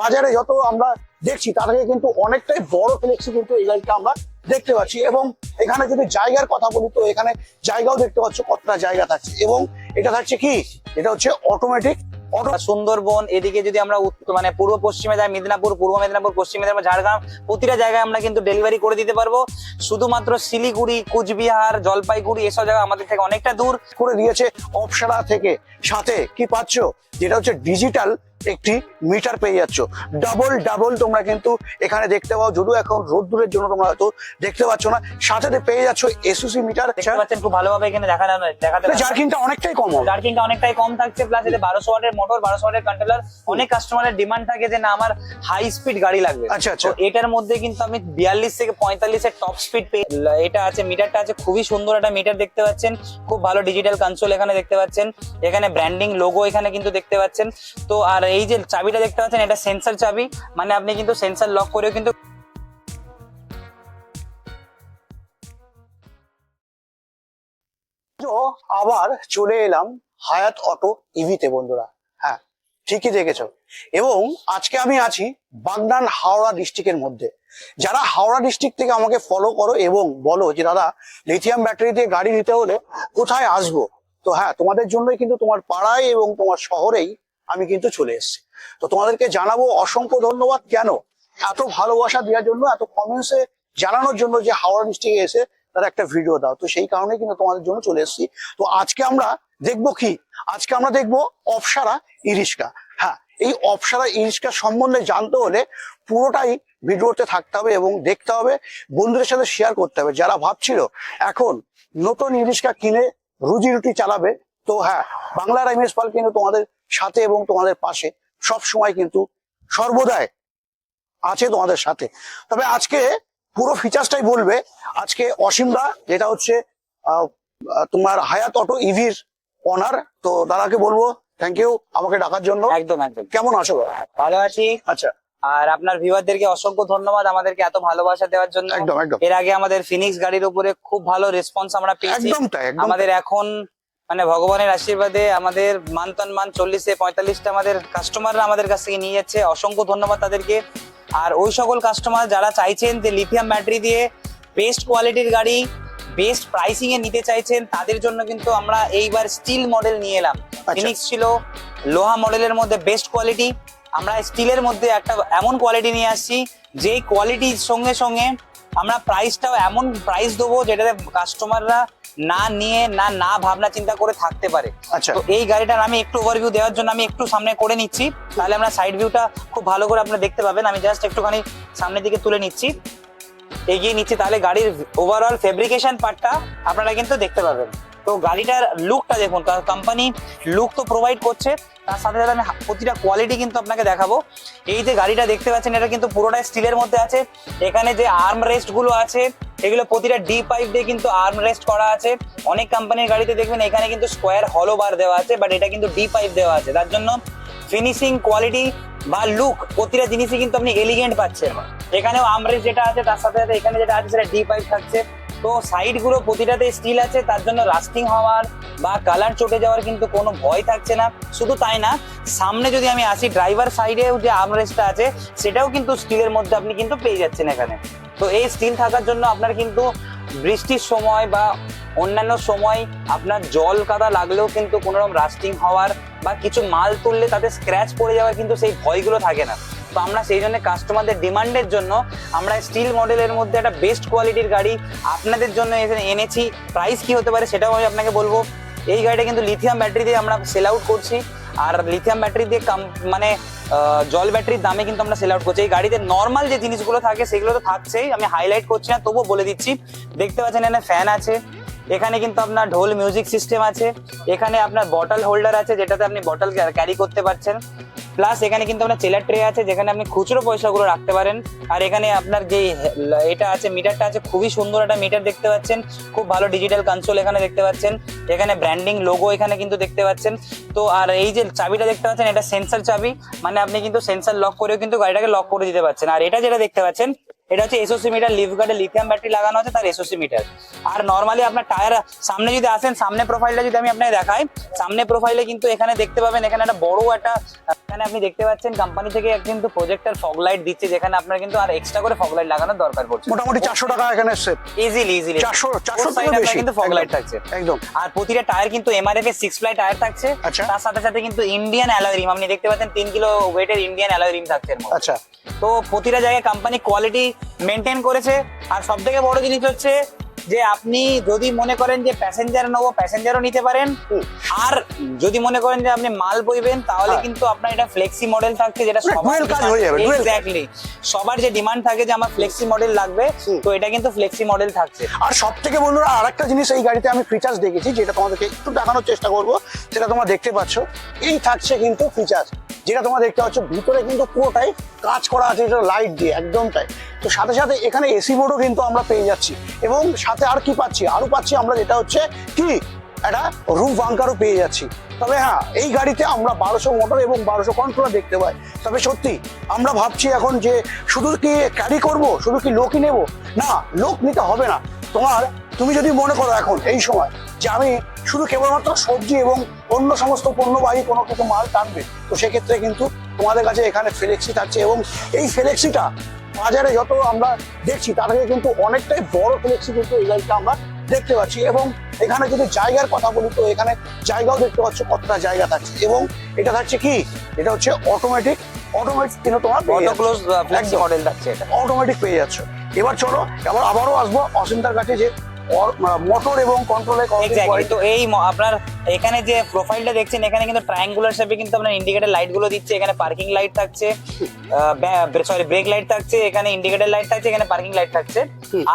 বাজারে যত আমরা দেখছি তার থেকে কিন্তু অনেকটাই বড় ফ্লেক্সি কিন্তু এই গাড়িটা আমরা দেখতে পাচ্ছি। এবং এখানে যদি জায়গার কথা বলি তো এখানে জায়গাও দেখতে পাচ্ছ কতটা জায়গা থাকছে। এবং এটা থাকছে কি? এটা হচ্ছে অটোমেটিক অটো সুন্দরবন এদিকে যদি আমরা মানে পূর্ব পশ্চিমে যাই মেদিনীপুর পূর্ব মেদিনীপুর পশ্চিম মেদিনীপুর ঝাড়গ্রাম প্রতিটা জায়গায় আমরা কিন্তু ডেলিভারি করে দিতে পারব। শুধুমাত্র শিলিগুড়ি কুচবিহার জলপাইগুড়ি এসব জায়গা আমাদের থেকে অনেকটা দূর। করে দিয়েছে অপসারা থেকে। সাথে কি পাচ্ছ? যেটা হচ্ছে ডিজিটাল একটি মিটার পেয়ে যাচ্ছ। ডাবল ডাবল তোমরা কিন্তু এখানে দেখতে পাও। যদিও এখন রোদ্দুরের জন্য তোমরা হয়তো দেখতে পাচ্ছ না। সাথে পেয়ে যাচ্ছ এসুসি মিটার দেখতে পাচ্ছেন খুব ভালোভাবে এখানে দেখা দেখাতে। জার্কিংটা অনেকটাই কম জার্কিংটা অনেকটাই কম থাকছে প্লাস এতে বারোশো ওয়াটের মোটর বারোশো ওয়াটের কন্ট্রোলার অনেক কাস্টমারের ডিমান্ড থাকে যে না আমার হাই স্পিড গাড়ি লাগবে। আচ্ছা, আচ্ছা। এটার মধ্যে কিন্তু আমি বিয়াল্লিশ থেকে পঁয়তাল্লিশের টপ স্পিড পেয়ে এটা আছে মিটারটা আছে খুবই সুন্দর একটা মিটার দেখতে পাচ্ছেন। খুব ভালো ডিজিটাল কনসোল এখানে দেখতে পাচ্ছেন। এখানে ব্র্যান্ডিং লোগো এখানে কিন্তু দেখতে পাচ্ছেন। তো আর এই যে চাবিটা দেখতে পাচ্ছেন, এটা সেন্সার চাবি। মানে আপনি কিন্তু সেন্সার লক করেও কিন্তু আবার চলে এলাম হায়াত অটো ইভিতে বন্ধুরা। হ্যাঁ ঠিকই দেখেছ। এবং আজকে আমি আছি বাগনান হাওড়া ডিস্ট্রিক্টের মধ্যে। যারা হাওড়া ডিস্ট্রিক্ট থেকে আমাকে ফলো করো এবং বলো যে, দাদা লিথিয়াম ব্যাটারি দিয়ে গাড়ি নিতে হলে কোথায় আসব? তো হ্যাঁ তোমাদের জন্যই কিন্তু তোমার পাড়ায় এবং তোমার শহরেই আমি কিন্তু চলে এসেছি। তো তোমাদেরকে জানাব অসংখ্য ধন্যবাদ। কেন? এত ভালোবাসা দেওয়ার জন্য, এত কমেন্টসে জানানোর জন্য যে হাওড়া ডিস্ট্রিক্টে এসে তারা একটা ভিডিও দাও। তো সেই কারণে কিন্তু তোমাদের জন্য চলে এসেছি। তো আজকে আমরা দেখব কি? আজকে আমরা দেখব অপসারা ইরিশকা। হ্যাঁ এই অপসারা ইরিশকা সম্বন্ধে জানতে হলে পুরোটাই ভিডিওতে থাকতে হবে এবং দেখতে হবে, বন্ধুদের সাথে শেয়ার করতে হবে। যারা ভাবছিল, এখন নতুন ইরিশকা কিনে রুজি রুটি চালাবে তো হ্যাঁ বাংলার এমএস পাল কিন্তু তোমাদের সাথে এবং তোমাদের পাশে সব সময় কিন্তু সর্বদাই আছে তোমাদের সাথে। তবে আজকে পুরো ফিচার্সটাই বলবে আজকে অসীমদা যেটা হচ্ছে তোমার হায়াত অটো ইভির অনার তো দাদাকে বলব থ্যাংক ইউ আমাকে ডাকার জন্য। একদম একদম। কেমন আছো? ভালো আছি। আচ্ছা। আর আপনার ভিউয়ারদেরকে অসংখ্য ধন্যবাদ আমাদেরকে এত ভালোবাসা দেওয়ার জন্য। একদম একদম। এর আগে আমাদের ফিনিক্স গাড়ির উপরে খুব ভালো রেসপন্স আমরা পেয়েছি। একদম তাই। আমাদের এখন মানে ভগবানের আশীর্বাদে আমাদের মানতন মান চল্লিশে পঁয়তাল্লিশটা আমাদের কাস্টমাররা আমাদের কাছ থেকে নিয়ে যাচ্ছে। অসংখ্য ধন্যবাদ তাদেরকে। আর ওই সকল কাস্টমার যারা চাইছেন যে লিথিয়াম ব্যাটারি দিয়ে বেস্ট কোয়ালিটির গাড়ি বেস্ট প্রাইসিং এ নিতে চাইছেন তাদের জন্য কিন্তু আমরা এইবার স্টিল মডেল নিয়ে এলাম। ফিনিক্স ছিল লোহা মডেলের মধ্যে বেস্ট কোয়ালিটি আমরা স্টিলের মধ্যে একটা এমন কোয়ালিটি নিয়ে আসছি যেই কোয়ালিটির সঙ্গে সঙ্গে আমরা প্রাইসটাও এমন প্রাইস দেবো যেটাতে কাস্টমাররা না নিয়ে না না ভাবনা চিন্তা করে থাকতে পারে। আচ্ছা। তো এই গাড়িটার আমি একটু ওভারভিউ দেওয়ার জন্য আমি একটু সামনে করে নিচ্ছি। তাহলে আমরা সাইড ভিউটা খুব ভালো করে আপনারা দেখতে পাবেন। আমি জাস্ট একটুখানি সামনের দিকে তুলে নিচ্ছি। এগিয়ে নিচ্ছি তাহলে গাড়ির ওভারঅল ফেব্রিকেশন পার্টটা আপনারা কিন্তু দেখতে পাবেন। তো গাড়িটার লুকটা দেখুন কোম্পানি লুক তো প্রোভাইড করছে। তার সাথে সাথে আমি প্রতিটা কোয়ালিটি কিন্তু আপনাকে দেখাবো। এই যে গাড়িটা দেখতে পাচ্ছেন, এটা কিন্তু পুরোটাই স্টিলের মধ্যে আছে। এখানে যে আর্ম রেস্টগুলো আছে, এগুলো প্রতিটা ডি পাইপ দিয়ে কিন্তু আর্ম রেস্ট করা আছে। অনেক কোম্পানির গাড়িতে দেখবেন, এখানে কিন্তু স্কোয়ার হলো বার দেওয়া আছে বাট এটা কিন্তু ডি পাইপ দেওয়া আছে। তার জন্য ফিনিশিং কোয়ালিটি বা লুক প্রতিটা জিনিসই কিন্তু আপনি এলিগেন্ট পাচ্ছেন। এখানেও আমরেস যেটা আছে, তার সাথে সাথে এখানে যেটা আছে, সেটা ডি পাইপ থাকছে। তো সাইডগুলো প্রতিটাতে স্টিল আছে, তার জন্য রাস্টিং হওয়ার বা কালার চটে যাওয়ার কিন্তু কোনো ভয় থাকছে না। শুধু তাই না, সামনে যদি আমি আসি ড্রাইভার সাইডেও যে আমরেসটা আছে, সেটাও কিন্তু স্টিলের মধ্যে আপনি কিন্তু পেয়ে যাচ্ছেন এখানে। তো এই স্টিল থাকার জন্য আপনার কিন্তু বৃষ্টির সময় বা অন্যান্য সময় আপনার জল কাদা লাগলেও কিন্তু কোনোরকম রাস্টিং হওয়ার বা কিছু মাল তুললে তাতে স্ক্র্যাচ পড়ে যাওয়ার কিন্তু সেই ভয়গুলো থাকে না। তো আমরা সেই জন্য কাস্টমারদের ডিমান্ডের জন্য আমরা স্টিল মডেলের মধ্যে একটা বেস্ট কোয়ালিটির গাড়ি আপনাদের জন্য এখানে এনেছি। প্রাইস কি হতে পারে সেটাও আমি আপনাকে বলব। এই গাড়িটা কিন্তু লিথিয়াম ব্যাটারি দিয়ে আমরা সেল আউট করছি। আর লিথিয়াম ব্যাটারি দিয়ে কাম- মানে জল ব্যাটারির দামে কিন্তু আমরা সেল আউট করছি। এই গাড়িতে নর্মাল যে জিনিসগুলো থাকে সেগুলো তো থাকছেই। আমি হাইলাইট করছি না, তবুও বলে দিচ্ছি। দেখতে পাচ্ছেন এখানে ফ্যান আছে। এখানে কিন্তু আপনার ঢোল মিউজিক সিস্টেম আছে, এখানে আপনার বটল হোল্ডার আছে যেটাতে আপনি বটল ক্যারি করতে পারছেন। প্লাস এখানে কিন্তু আপনার চেলার ট্রে আছে যেখানে আপনি খুচরো পয়সাগুলো রাখতে পারেন। আর এখানে আপনার যে এটা আছে মিটারটা আছে, খুবই সুন্দর একটা মিটার দেখতে পাচ্ছেন। খুব ভালো ডিজিটাল কনসোল এখানে দেখতে পাচ্ছেন। এখানে ব্র্যান্ডিং লোগো এখানে কিন্তু দেখতে পাচ্ছেন। তো আর এই যে চাবিটা দেখতে পাচ্ছেন, এটা সেন্সর চাবি। মানে আপনি কিন্তু সেন্সর লক করেও কিন্তু গাড়িটাকে লক করে দিতে পারছেন। আর এটা যেটা দেখতে পাচ্ছেন এটা হচ্ছে এসওসি মিটার লিভ গার্ডে লিথিয়াম ব্যাটারি লাগানো আছে তার এসওসি মিটার আর নর্মালি আপনার টায়ার সামনে যদি আসেন সামনে প্রোফাইলটা যদি আমি আপনাকে দেখাই সামনে প্রোফাইলে কিন্তু এখানে দেখতে পাবেন এখানে একটা বড় একটা এখানে আপনি দেখতে পাচ্ছেন কোম্পানি থেকে কিন্তু প্রজেক্টর ফগ লাইট দিচ্ছে যেখানে আপনার কিন্তু আর এক্সট্রা করে ফগ লাইট লাগানোর দরকার পড়ছে। মোটামুটি চারশো টাকা এখানে এসছে। ইজিলি ইজিলি চারশো চারশো থেকে বেশি। কিন্তু ফগ লাইট থাকছে। একদম। আর প্রতিটা টায়ার কিন্তু এমআরএফ এর সিক্স প্লাই টায়ার থাকছে। আচ্ছা। তার সাথে সাথে কিন্তু ইন্ডিয়ান অ্যালয় রিম আপনি দেখতে পাচ্ছেন তিন কিলো ওয়েটের ইন্ডিয়ান অ্যালয় রিম থাকছে আচ্ছা। তো প্রতিটা জায়গায় কোম্পানি কোয়ালিটি মেনটেন করেছে। আর সব থেকে বড় জিনিস হচ্ছে যে আপনি যদি মনে করেন যে প্যাসেঞ্জার নেব প্যাসেঞ্জারও নিতে পারেন। আর যদি মনে করেন যে আপনি মাল বইবেন তাহলে হ্যাঁ। কিন্তু আপনার এটা ফ্লেক্সি মডেল থাকছে যেটা মানে হয়ে এক্স্যাক্টলি সবার যে ডিমান্ড থাকে যে আমার ফ্লেক্সি মডেল লাগবে তো এটা কিন্তু ফ্লেক্সি মডেল থাকছে। আর সব থেকে বন্ধুরা আরেকটা জিনিস এই গাড়িতে আমি ফিচার্স দেখেছি যেটা তোমাদেরকে একটু দেখানোর চেষ্টা করব সেটা তোমরা দেখতে পাচ্ছ। এই থাকছে কিন্তু ফিচার্স যেটা তোমরা দেখতে পাচ্ছ ভিতরে কিন্তু পুরোটাই কাজ করা আছে লাইট দিয়ে একদম তাই। তো সাথে সাথে এখানে এসি বোর্ডও কিন্তু আমরা পেয়ে যাচ্ছি। এবং সাথে আর কি পাচ্ছি? আরও পাচ্ছি আমরা যেটা হচ্ছে কি? একটা রুম বাঙ্কারও পেয়ে যাচ্ছি। তবে হ্যাঁ এই গাড়িতে আমরা বারোশো মোটর এবং বারোশো কন্ট্রোলার দেখতে পাই। তবে সত্যি, আমরা ভাবছি এখন যে শুধু কি ক্যারি করব? শুধু কি লোকই নেব? না, লোক নিতে হবে না। তোমার, তুমি যদি মনে করো এখন এই সময় যে আমি শুধু কেবলমাত্র সবজি এবং অন্য সমস্ত পণ্যবাহী কোনো কিছু মাল টানবে, তো সেক্ষেত্রে কিন্তু তোমাদের কাছে এখানে ফ্লেক্সি থাকছে এবং এই ফ্লেক্সিটা বাজারে যত আমরা দেখছি তার থেকে কিন্তু অনেকটাই বড় ফ্লেক্সি কিন্তু এই গাড়িটা আমরা দেখতে পাচ্ছি। এবং এখানে যদি জায়গার কথা বলি তো এখানে জায়গাও দেখতে পাচ্ছ কতটা জায়গা থাকছে। এবং এটা থাকছে কি? এটা হচ্ছে অটোমেটিক অটোমেটিক কিন্তু তোমার অটো। ক্লোজ মডেল থাকছে এটা। অটোমেটিক পেয়ে যাচ্ছ। এবার চলো এবার আবারও আসব অসিন্তার কাছে যে মোটর এবং কন্ট্রোলের তো এই আপনার এখানে যে প্রোফাইলটা দেখছেন এখানে কিন্তু ট্রায়াঙ্গুলার শেপে কিন্তু আপনার ইন্ডিকেটর লাইটগুলো দিচ্ছে এখানে পার্কিং লাইট থাকছে সরি ব্রেক লাইট থাকছে এখানে ইন্ডিকেটর লাইট থাকছে এখানে পার্কিং লাইট থাকছে।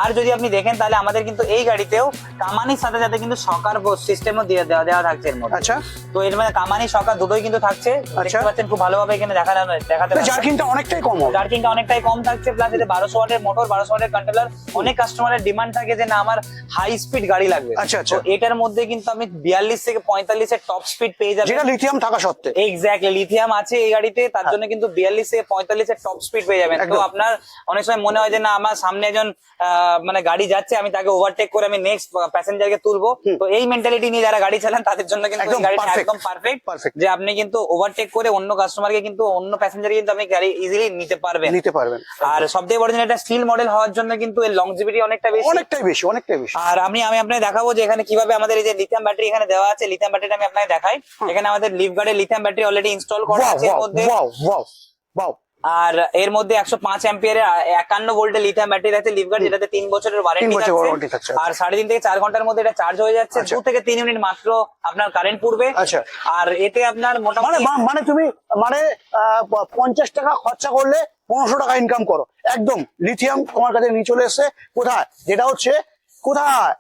আর যদি আপনি দেখেন তাহলে আমাদের কিন্তু এই গাড়িতেও কামানির সাথে সাথে কিন্তু সকার সিস্টেমও দিয়ে দেওয়া দেওয়া থাকছে এর মধ্যে। আচ্ছা। তো এর মধ্যে কামানি সকার দুটোই কিন্তু থাকছে। আচ্ছা। দেখতে পাচ্ছেন খুব ভালোভাবে এখানে দেখা দেখাতে। জার্কিংটা অনেকটাই কম চার্জিংটা অনেকটাই কম থাকছে প্লাস এতে বারোশো ওয়াটের মোটর বারোশো ওয়াটের কন্ট্রোলার অনেক কাস্টমারের ডিমান্ড থাকে যে না আমার হাই স্পিড গাড়ি লাগবে। আচ্ছা, আচ্ছা। এটার মধ্যে কিন্তু আপনি বিয়াল্লিশ থেকে পঁয়তাল্লিশের টপ স্পিড পেয়ে যাবেন। যেটা লিথিয়াম থাকা সত্ত্বে। এক্স্যাক্টলি লিথিয়াম আছে এই গাড়িতে তার জন্য কিন্তু বিয়াল্লিশ থেকে পঁয়তাল্লিশের টপ স্পিড পেয়ে যাবেন। তো আপনার অনেক সময় মনে হয় যে না আমার সামনে একজন মানে গাড়ি যাচ্ছে আমি তাকে ওভারটেক করে আমি নেক্সট প্যাসেঞ্জারকে তুলবো। তো এই মেন্টালিটি নিয়ে যারা গাড়ি চালান তাদের জন্য কিন্তু গাড়িটা একদম পারফেক্ট যে আপনি কিন্তু ওভারটেক করে অন্য কাস্টমারকে কিন্তু অন্য প্যাসেঞ্জার কিন্তু আপনি গাড়ি ইজিলি নিতে পারবেন। নিতে পারবেন। আর সবথেকে বড় জিনিস এটা স্টিল মডেল হওয়ার জন্য কিন্তু এর লংজিভিটি অনেকটা বেশি। অনেকটাই বেশি অনেকটাই বেশি। আর আমি আমি আপনাকে দেখাবো যে এখানে কীভাবে আমাদের এই যে লিথিয়াম ব্যাটারি এখানে দেওয়া আছে। লিথিয়াম ব্যাটারিটা আমি আপনাকে দেখাই। এখানে আমাদের লিভ গার্ডে লিথিয়াম ব্যাটারি অলরেডি ইনস্টল করা আছে এর মধ্যে। ওয়াও ওয়াও ওয়াও আর এর মধ্যে একশো পাঁচ অ্যাম্পিয়ারের একান্ন ভোল্টের লিথিয়াম ব্যাটারি আছে লিভ গার্ড যেটাতে তিন বছরের ওয়ারেন্টি থাকছে। থাকছে আর সাড়ে তিন থেকে চার ঘণ্টার মধ্যে এটা চার্জ হয়ে যাচ্ছে। আচ্ছা। দু থেকে তিন মিনিট মাত্র আপনার কারেন্ট পুড়বে। আচ্ছা। আর এতে আপনার মানে মোটামুটি মানে তুমি মানে পঞ্চাশ টাকা খরচা করলে পনেরোশো টাকা ইনকাম করো। একদম লিথিয়াম তোমার কাছে নিয়ে চলে এসছে। কোথায়? যেটা হচ্ছে কোথায়?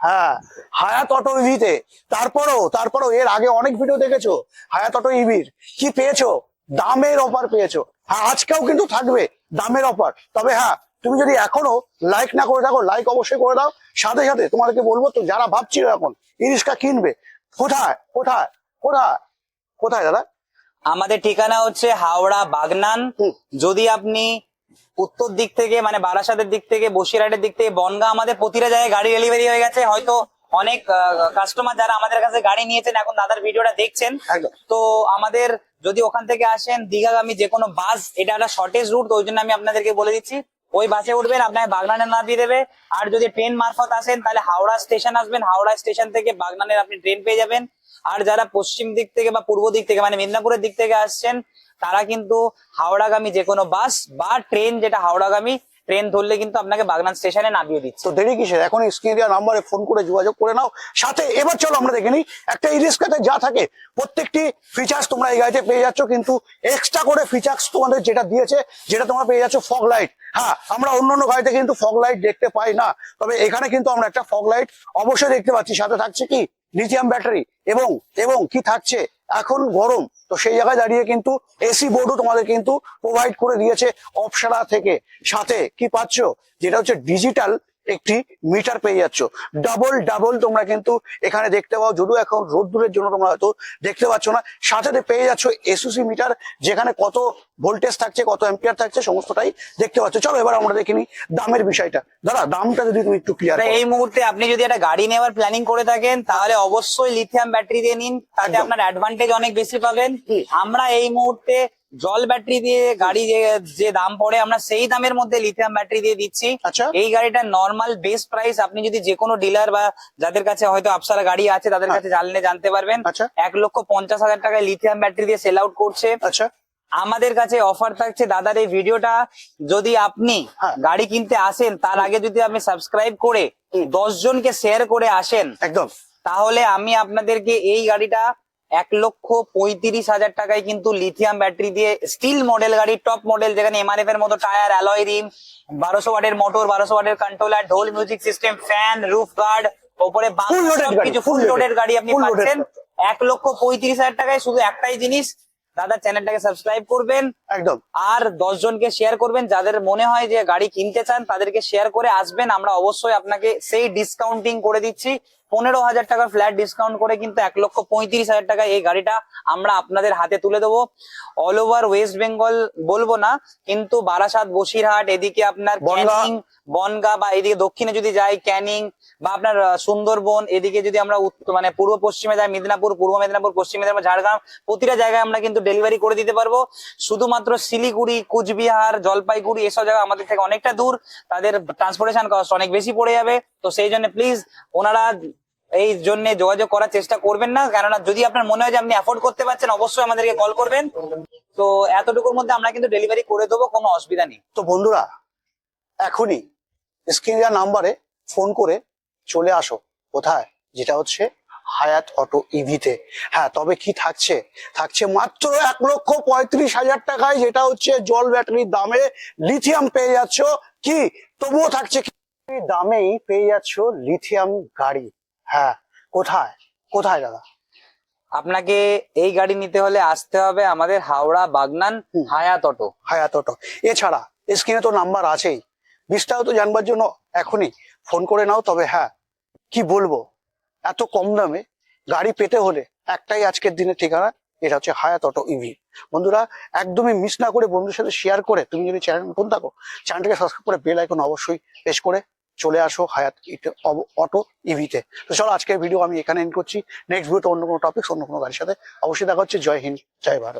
হ্যাঁ হায়াত অটো ইভিতে। তারপরও তারপরও এর আগে অনেক ভিডিও দেখেছ? হায়াত অটো ইভির। কি পেয়েছ? দামের অফার পেয়েছ। হ্যাঁ আজকেও কিন্তু থাকবে দামের অফার তবে হ্যাঁ তুমি যদি এখনও লাইক না করে থাকো লাইক অবশ্যই করে দাও। সাথে সাথে তোমাদেরকে বলব তো যারা ভাবছিল এখন ইরিশকা কিনবে কোথায়? কোথায়? কোথায়? কোথায় দাদা? আমাদের ঠিকানা হচ্ছে হাওড়া বাগনান। যদি আপনি উত্তর দিক থেকে মানে বারাসাতের দিক থেকে বসিরহাটের দিক থেকে বনগা আমাদের প্রতিটা জায়গায় গাড়ি ডেলিভারি হয়ে গেছে। হয়তো অনেক কাস্টমার যারা আমাদের কাছে গাড়ি নিয়েছেন এখন দাদার ভিডিওটা দেখছেন। তো আমাদের যদি ওখান থেকে আসেন দীঘাগামী যে কোনো বাস এটা একটা শর্টেজ রুট ওই জন্য আমি আপনাদেরকে বলে দিচ্ছি ওই বাসে উঠবেন আপনাকে বাগনানে নামিয়ে দেবে। আর যদি ট্রেন মারফত আসেন তাহলে হাওড়া স্টেশন আসবেন হাওড়া স্টেশন থেকে বাগনানের আপনি ট্রেন পেয়ে যাবেন। আর যারা পশ্চিম দিক থেকে বা পূর্ব দিক থেকে মানে মেদিনীপুরের দিক থেকে আসছেন, তারা কিন্তু হাওড়াগামী যে কোনো বাস বা ট্রেন যেটা হাওড়াগামী ট্রেন ধরলে কিন্তু আপনাকে বাগনান স্টেশনে নামিয়ে দিচ্ছে। তো দেরি কিসের? এখন স্ক্রিনে দেওয়া নাম্বারে ফোন করে যোগাযোগ করে নাও। সাথে এবার চলো আমরা দেখে নিই, একটা ইরিস্কাতে যা থাকে, প্রত্যেকটি ফিচার্স তোমরা এই গাড়িতে পেয়ে যাচ্ছ, কিন্তু এক্সট্রা করে ফিচার্স তোমাদের যেটা দিয়েছে, যেটা তোমরা পেয়ে যাচ্ছ ফগ লাইট হ্যাঁ আমরা অন্য অন্য গাড়িতে কিন্তু ফগ লাইট দেখতে পাই না, তবে এখানে কিন্তু আমরা একটা ফগ লাইট অবশ্যই দেখতে পাচ্ছি। সাথে থাকছে কি? লিথিয়াম ব্যাটারি এবং এবং কি থাকছে? এখন গরম। তো সেই জায়গায় দাঁড়িয়ে কিন্তু এসি বোর্ডও তোমাদের কিন্তু প্রোভাইড করে দিয়েছে অপসারা থেকে। সাথে কি পাচ্ছ? যেটা হচ্ছে ডিজিটাল একটি মিটার পেয়ে যাচ্ছ। ডাবল ডাবল তোমরা কিন্তু এখানে দেখতে পাও যদিও এখন রোদ্দুরের জন্য তোমরা হয়তো দেখতে পাচ্ছ না। সাথে সাথে পেয়ে যাচ্ছ এসওসি মিটার যেখানে কত ভোল্টেজ থাকছে কত অ্যাম্পিয়ার থাকছে সমস্তটাই দেখতে পাচ্ছ। চলো এবার আমরা দেখিনি দামের বিষয়টা। দাদা দামটা যদি তুমি একটু ক্লিয়ার এই মুহূর্তে আপনি যদি একটা গাড়ি নেওয়ার প্ল্যানিং করে থাকেন তাহলে অবশ্যই লিথিয়াম ব্যাটারি দিয়ে নিন। তাতে আপনার অ্যাডভান্টেজ অনেক বেশি পাবেন। আমরা এই মুহূর্তে জল ব্যাটারি দিয়ে গাড়ি যে যে দাম পড়ে আমরা সেই দামের মধ্যে লিথিয়াম ব্যাটারি দিয়ে দিচ্ছি। আচ্ছা। এই গাড়িটা নর্মাল বেস প্রাইস আপনি যদি যে কোনো ডিলার বা যাদের কাছে হয়তো আপসারা গাড়ি আছে তাদের হ্যাঁ। কাছে জানলে জানতে পারবেন। আচ্ছা। এক লক্ষ পঞ্চাশ হাজার টাকায় লিথিয়াম ব্যাটারি দিয়ে সেল আউট করছে। আচ্ছা। আমাদের কাছে অফার থাকছে। দাদার এই ভিডিওটা যদি আপনি হ্যাঁ। গাড়ি কিনতে আসেন তার আগে যদি আপনি সাবস্ক্রাইব করে। দশ জনকে শেয়ার করে আসেন একদম। তাহলে আমি আপনাদেরকে এই গাড়িটা এক লক্ষ পঁয়ত্রিশ হাজার টাকায় কিন্তু লিথিয়াম ব্যাটারি দিয়ে স্টিল মডেল গাড়ি টপ মডেল যেখানে এমআরএফ এর মতো টায়ার অ্যালয় রিম বারোশো ওয়াটের মোটর বারোশো ওয়াটের কন্ট্রোলার ঢোল music system fan roof guard ওপরে কিছু ফুল লোডেড গাড়ি আপনি পাচ্ছেন। এক লক্ষ পঁয়ত্রিশ হাজার টাকায় শুধু একটাই জিনিস দাদা চ্যানেলটাকে সাবস্ক্রাইব করবেন। একদম। আর দশ জনকে শেয়ার করবেন যাদের মনে হয় যে গাড়ি কিনতে চান তাদেরকে শেয়ার করে আসবেন। আমরা অবশ্যই আপনাকে সেই ডিসকাউন্টিং করে দিচ্ছি। পনেরো হাজার টাকার ফ্ল্যাট ডিসকাউন্ট করে কিন্তু এক লক্ষ পঁয়ত্রিশ হাজার টাকায় এই গাড়িটা আমরা আপনাদের হাতে তুলে দেবো। অল ওভার ওয়েস্ট বেঙ্গল বলব না কিন্তু বারাসাত বসিরহাট এদিকে আপনার বনগাঁ। বনগা বা এদিকে দক্ষিণে যদি যাই ক্যানিং বা আপনার সুন্দরবন এদিকে যদি আমরা মানে পূর্ব পশ্চিমে যাই মেদিনীপুর পূর্ব মেদিনীপুর পশ্চিম মেদিনীপুর ঝাড়গ্রাম প্রতিটা জায়গায় আমরা কিন্তু ডেলিভারি করে দিতে পারব। শুধুমাত্র শিলিগুড়ি কুচবিহার জলপাইগুড়ি এসব জায়গা আমাদের থেকে অনেকটা দূর। তাদের ট্রান্সপোর্টেশন কস্ট অনেক বেশি পড়ে যাবে। তো সেই জন্য প্লিজ ওনারা এই জন্য যোগাযোগ করার চেষ্টা করবেন না। কেননা যদি আপনার মনে হয় যে আপনি অ্যাফোর্ড করতে পারছেন, অবশ্যই আমাদেরকে কল করবেন। তো এতটুকুর মধ্যে আমরা কিন্তু ডেলিভারি করে দেবো, কোনো অসুবিধা নেই। তো বন্ধুরা, এখনই স্ক্রিন নাম্বারে ফোন করে চলে আসো কোথায়? যেটা হচ্ছে হায়াত অটো ইভিতে হ্যাঁ তবে কি থাকছে? থাকছে মাত্র এক লক্ষ পঁয়ত্রিশ হাজার টাকায়, যেটা হচ্ছে জল ব্যাটারির দামে লিথিয়াম পেয়ে যাচ্ছ। কি? তবুও থাকছে দামেই পেয়ে যাচ্ছ লিথিয়াম গাড়ি। হ্যাঁ কোথায়? কোথায় দাদা? আপনাকে এই গাড়ি নিতে হলে আসতে হবে আমাদের হাওড়া বাগনান হায়াত অটো। হায়াত অটো। এছাড়া স্ক্রিনে তো নাম্বার আছেই। বিস্তারিত জানবার জন্য এখনই ফোন করে নাও তবে হ্যাঁ কি বলব? এত কম দামে গাড়ি পেতে হলে একটাই আজকের দিনের ঠিকানা এটা হচ্ছে হায়াত অটো ইভি বন্ধুরা একদমই মিস না করে বন্ধুর সাথে শেয়ার করে তুমি যদি চ্যানেল নতুন থাকো চ্যানেলটাকে সাবস্ক্রাইব করে বেল আইকন অবশ্যই প্রেস করে চলে আসো হায়াত অটো ইভিতে তো। চলো আজকের ভিডিও আমি এখানে এন্ড করছি। নেক্সট ভিডিওতে অন্য কোনো টপিক অন্য কোনো গাড়ির সাথে। অবশ্যই দেখা হচ্ছে। জয় হিন্দ, জয় ভারত।